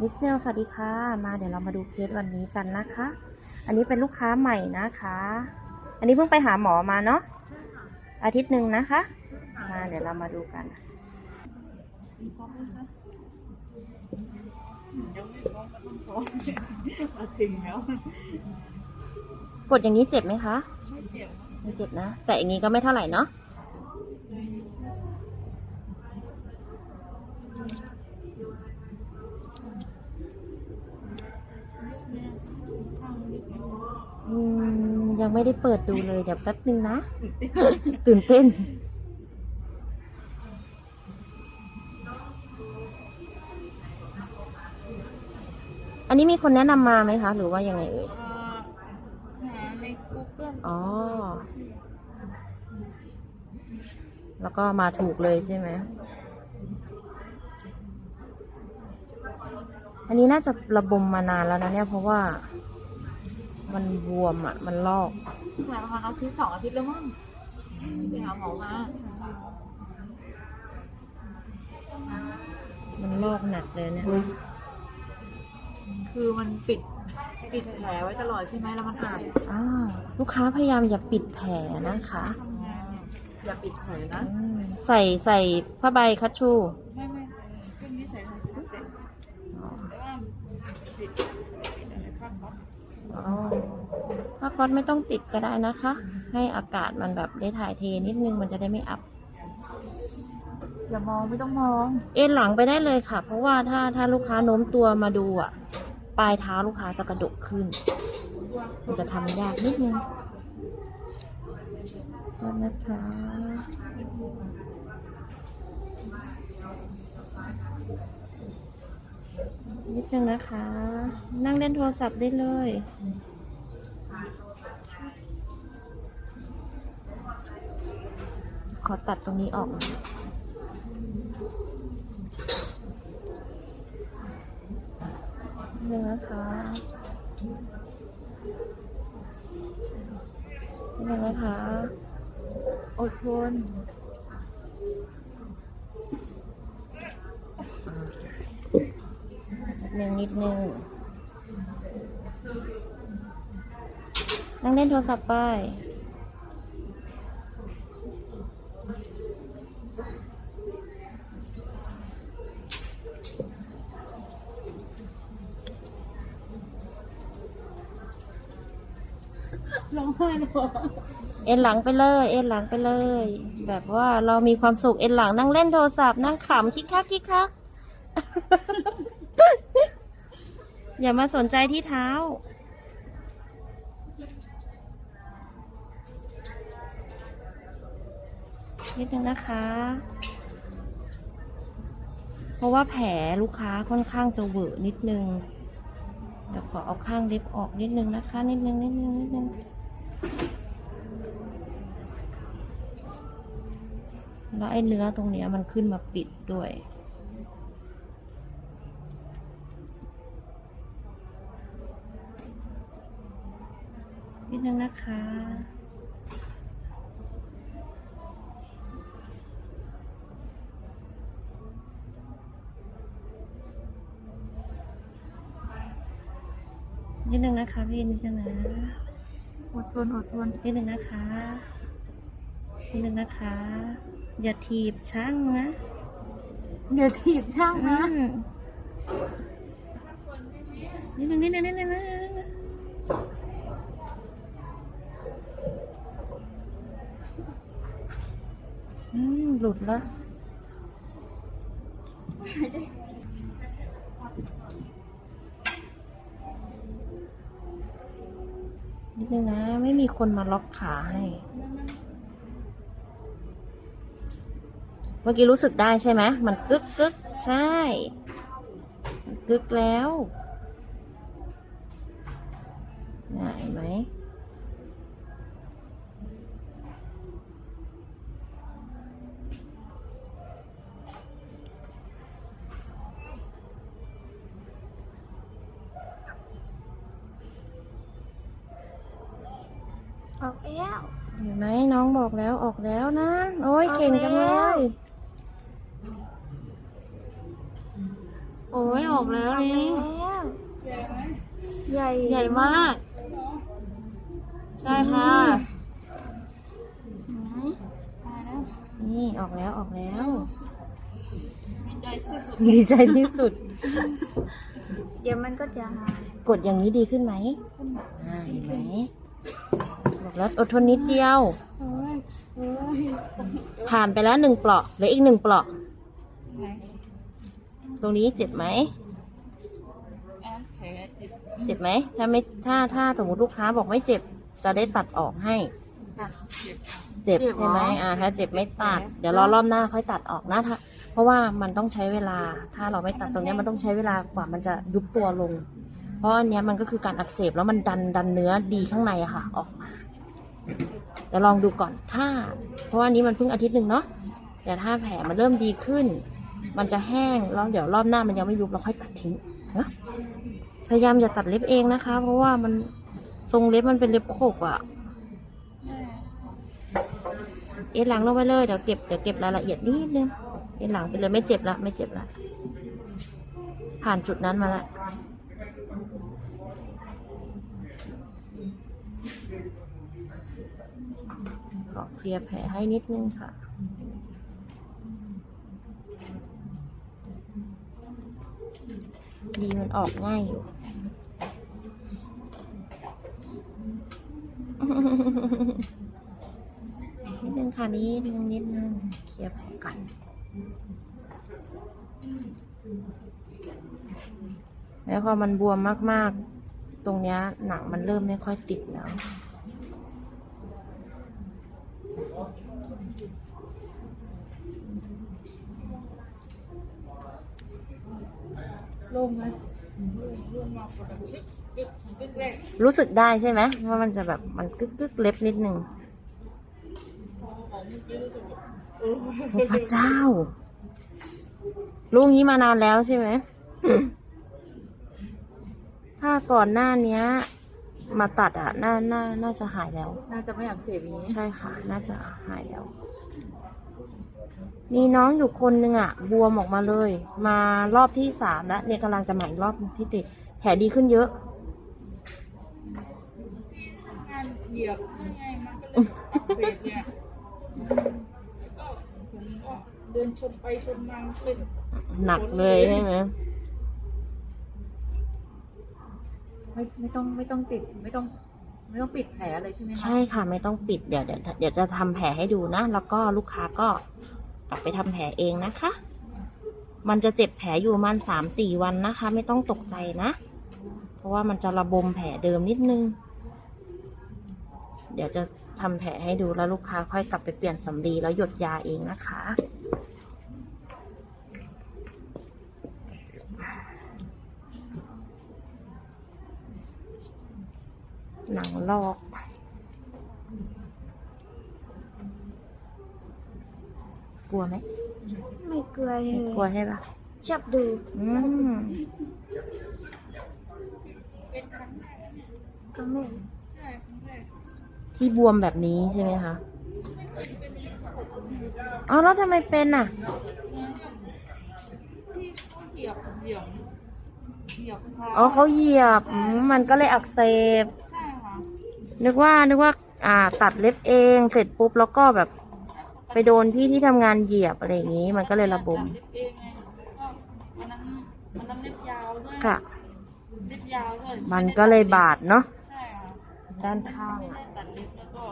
มิสเนลสวัสดีค่ะ มาเดี๋ยวเรามาดูเคสวันนี้กันนะคะ อันนี้เป็นลูกค้าใหม่นะคะ อันนี้เพิ่งไปหาหมอมาเนาะ อาทิตย์หนึ่งนะคะ มาเดี๋ยวเรามาดูกันยังไม่พร้อมก็ต้องพร้อมเอาจริงแล้วกดอย่างนี้เจ็บไหมคะไม่เจ็บไม่เจ็บนะ แต่อย่างนี้ก็ไม่เท่าไหร่เนาะ ข้างนิดนึง อืม ยังไม่ได้เปิดดูเลยเดี๋ยวแป๊บนึงนะ ตื่นเต้น อันนี้มีคนแนะนำมาไหมคะ หรือว่ายังไงเอ่ยอ่าหาใน Google อ๋อ แล้วก็มาถูกเลยใช่ไหม อันนี้น่าจะระบมมานานแล้วนะเนี่ยเพราะว่า มันบวมอะ มันลอกหลายประมาณอาทิตย์สองอาทิตย์แล้วมั้งไปหาหมอมา มันลอกหนักเลยเนี่ย คือมันปิดปิดแผลไว้ตลอดใช่ไหมแล้วมันอาบอ้าวลูกค้าพยายามอย่าปิดแผลนะคะทำงานอย่าปิดแผลนะ อืมใส่ใส่ผ้าใบคัชชู ไม่ไม่พรุ่งนี้ใส่ทำเสร็จ อ๋อ แต่ว่าปิดปิดอะไรข้างก๊อก อ๋อ ผ้าก๊อตไม่ต้องติดก็ได้นะคะ ให้อากาศมันแบบได้ถ่ายเทนิดนึงมันจะได้ไม่อับ อย่ามองไม่ต้องมอง เอ็นหลังไปได้เลยค่ะ เพราะว่าถ้าถ้าลูกค้าโน้มตัวมาดูอะ ปลายเท้าลูกค้าจะกระดกขึ้น มันจะทำยากนิดนึงโทษนะคะ นิดนึงนะคะ นั่งเล่นโทรศัพท์ได้เลย ขอตัดตรงนี้ออกหน่อยนิดนึงนะคะนิดนึงนะคะ อดทน นิดนึงนิดนึงนั่งเล่นโทรศัพท์ไปร้องไห้เลยเหรอเอ็นหลังไปเลย เอ็นหลังไปเลย แบบว่าเรามีความสุขเอ็นหลังนั่งเล่นโทรศัพท์นั่งขำคิกคักคิกคัก อย่ามาสนใจที่เท้า นิดนึงนะคะ เพราะว่าแผลลูกค้าค่อนข้างจะเวอะนิดนึง เดี๋ยวขอเอาข้างเล็บออกนิดนึงนะคะ นิดนึงนิดนึงนิดนึงแล้วไอ้เนื้อตรงเนี้ยมันขึ้นมาปิดด้วย นิดนึงนะคะนิดนึงนะคะพี่นิดนึงนะอดทนอดทนนิดนึงนะคะนิดนึงนะคะ อย่าถีบช่างนะเดี๋ยวถีบช่างนะอืมนิดนึงนิดนึงนิดนึงนะ อืมหลุดละนิดนึงนะ ไม่มีคนมาล็อกขาให้ เมื่อกี้รู้สึกได้ใช่ไหม มันกึกกึกใช่กึกแล้วน่ะเห็นไหม ออกแล้วเห็นไหมน้องบอกแล้วออกแล้วนะ โอ้ยออกเก่งจังเลแล้วยโอโอ้ยออกแล้วลิงใหญ่ใหญ่มาก ใช่ค่ะนี่ออกแล้วออกแล้วดีใจที่สุดเดี๋ยวมันก็จะหายกดอย่างนี้ดีขึ้นไหมอ่าเห็นไหม บอกแล้วอดทนนิดเดียวโอ้ยโอ้ยผ่านไปแล้วหนึ่งปลอกเหลืออีกหนึ่งปลอกตรงนี้เจ็บไหม เจ็บไหม ถ้าไม่ถ้าถ้าสมมติลูกค้าบอกไม่เจ็บ จะได้ตัดออกให้ เจ็บเจ็บเหรอใช่ไหมอ่า ถ้าเจ็บไม่ตัด เดี๋ยวรอรอบหน้าค่อยตัดออกนะถ้าเพราะว่ามันต้องใช้เวลา ถ้าเราไม่ตัดตรงเนี้ยมันต้องใช้เวลากว่ามันจะยุบตัวลง เพราะอันเนี้ยมันก็คือการอักเสบแล้วมันดันดันเนื้อดีข้างในอะค่ะ ออกมา เดี๋ยวลองดูก่อนถ้า เพราะว่านี้มันเพิ่งอาทิตย์หนึ่งเนาะแต่ถ้าแผลมันเริ่มดีขึ้น มันจะแห้งแล้วเดี๋ยวรอบหน้ามันยังไม่ยุบเราค่อยตัดทิ้งนะพยายามอย่าตัดเล็บเองนะคะ เพราะว่ามันทรงเล็บมันเป็นเล็บโขกอะเอ็นหลังลงไปเลยเดี๋ยวเก็บเดี๋ยวเก็บรายละเอียดนิดนึงเอ็นหลังไปเลยไม่เจ็บละไม่เจ็บละผ่านจุดนั้นมาละ ขอเคลียร์แผลให้นิดนึงค่ะดีมันออกง่ายอยู่ นิดนึงค่ะนิดนึงนิดนึงเคลียร์แผลก่อนแล้วพอมันบวมมากๆ ตรงเนี้ยหนังมันเริ่มไม่ค่อยติดแล้ว โล่งไหมรู้สึกได้ใช่ไหมว่ามันจะแบบมันกึกกึกเล็บนิดนึงโอ้พระเจ้า ลูกนี้มานานแล้วใช่ไหม ถ้าก่อนหน้านี้ มาตัดอะน่าน่าน่าจะหายแล้ว น่าจะไม่อักเสบอย่างนี้ใช่ค่ะ น่าจะหายแล้ว มีน้องอยู่คนหนึ่งอะ บวมออกมาเลย มารอบที่สามแล้วเนี่ยกำลังจะใหม่รอบที่ติดแผลดีขึ้นเยอะการเหยียบยังไงมันก็เลยอักเสบเนี่ยแล้วก็ผมก็เดินชนไปชนมาเป็นหนักเลยใช่ไหม ไม่ไม่ต้องไม่ต้องติดไม่ต้อง ไม่ต้องปิดแผลอะไรใช่ไหมคะใช่ค่ะ ไม่ต้องปิดเดี๋ยวเดี๋ยวเดี๋ยวจะทำแผลให้ดูนะ แล้วก็ลูกค้าก็กลับไปทำแผลเองนะคะ มันจะเจ็บแผลอยู่ประมาณสามสี่วันนะคะ ไม่ต้องตกใจนะ เพราะว่ามันจะระบมแผลเดิมนิดนึง เดี๋ยวจะทำแผลให้ดูแล้วลูกค้าค่อยกลับไปเปลี่ยนสำลีแล้วหยดยาเองนะคะ หนังลอกกลัวไหมไม่กลัวเลไม่ยกลัวใช่ปะชอบดูอืมก็ไม่ที่บวมแบบนี้ใช่ไหมคะอ๋อแล้วทำไมเป็นอะที่เขาเหยียบเหยียบเหยียบเท้าอ๋อเขาเหยียบอืมมันก็เลยอักเสบใช่ค่ะ นึกว่านึกว่า อ่า ตัดเล็บเองเสร็จปุ๊บแล้วก็แบบ ไปโดนที่ที่ทำงานเหยียบอะไรอย่างนี้มันก็เลยระบมตัดเล็บเองไงก็อันนั้นอันนั้นเล็บยาวด้วยค่ะ เล็บยาวด้วยมันก็เลยบาดเนาะใช่ค่ะด้านข้างไม่อะได้ตัดเล็บแล้วก็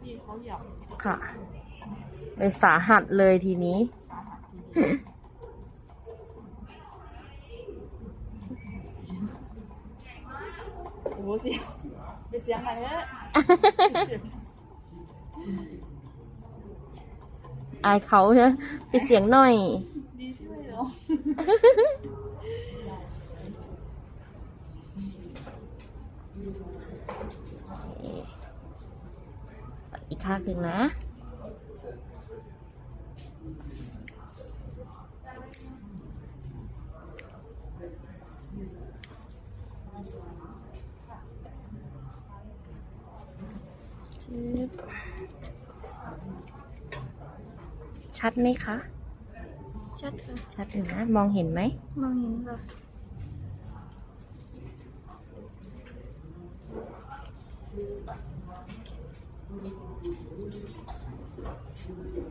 ที่เขาเหยียบค่ะเลยสาหัสเลยทีนี้ สาหัสทีเดียวโอ้โหเสียง เป็นเสียงอะไรเฮ้ยเสียงอายเขาเนอะปิดเสียงหน่อย ดีช่วยเหรออีกข้างหนึ่งนะ ชึบชัดไหมคะชชัดค่ะ ชัดอยู่นะ มองเห็นไหม มองเห็นค่ะ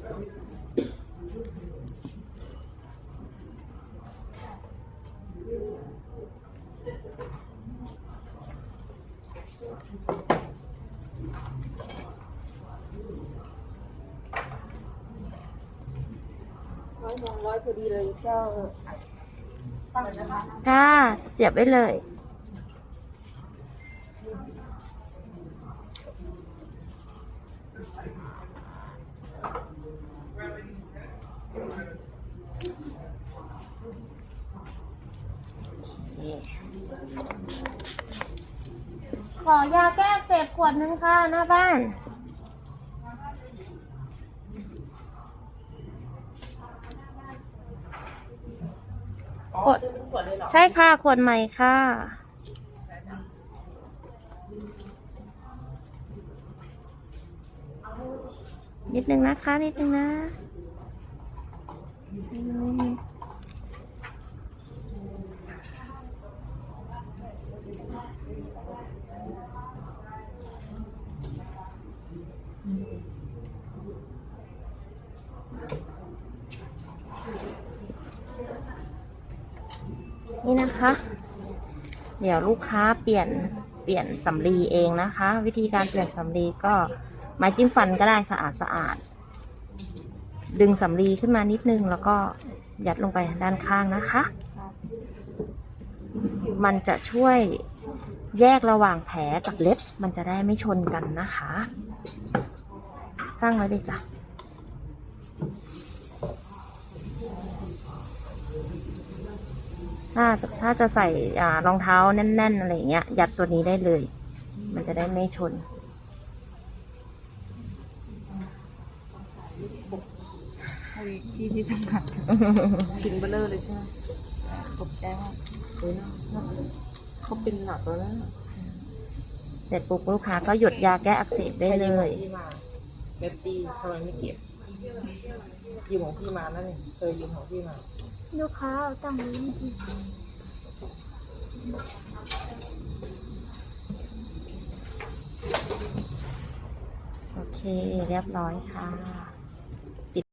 ร้อ ร้อยพอดีเลยเจ้าตั้งนะคะค่ะเสียบไว้เลย ขอยาแก้อักเสพขวดนึงค่ะหน้าบ้าน อ๋อซื้อเป็น ขวดเลยเหรอใช่ค่ะ ขวดใหม่ค่ะ นิดนึงนะคะ นิดนึงนะ นี่นะคะ เดี๋ยวลูกค้าเปลี่ยนเปลี่ยนสำลีเองนะคะ วิธีการเปลี่ยนสำลีก็ไม้จิ้มฟันก็ได้สะอาดสะอาด ดึงสำลีขึ้นมานิดนึงแล้วก็ยัดลงไปด้านข้างนะคะ มันจะช่วยแยกระหว่างแผลกับเล็บมันจะได้ไม่ชนกันนะคะ ตั้งไว้เลยจ้ะ ถ้าถ้าจะใส่อ่ารองเท้าแน่น ๆ อะไรอย่างเงี้ย ยัดตัวนี้ได้เลย มันจะได้ไม่ชนให้พี่ที่ทำงานชิ้นเบลเลอร์เลยใช่ไหมตกใจมากเฮ้ยนะเขาเป็นหนักแล้วนะเสร็จปุ๊บลูกค้าก็หยุดยาแก้อักเสบได้เลยที่มาเม็ดตีทำไมไม่เก็บยืมของพี่มานั่นเองเคยยืมของพี่มา ลูกค้าเอาตั้งไว้เมื่อกี้โอเค เรียบร้อยค่ะ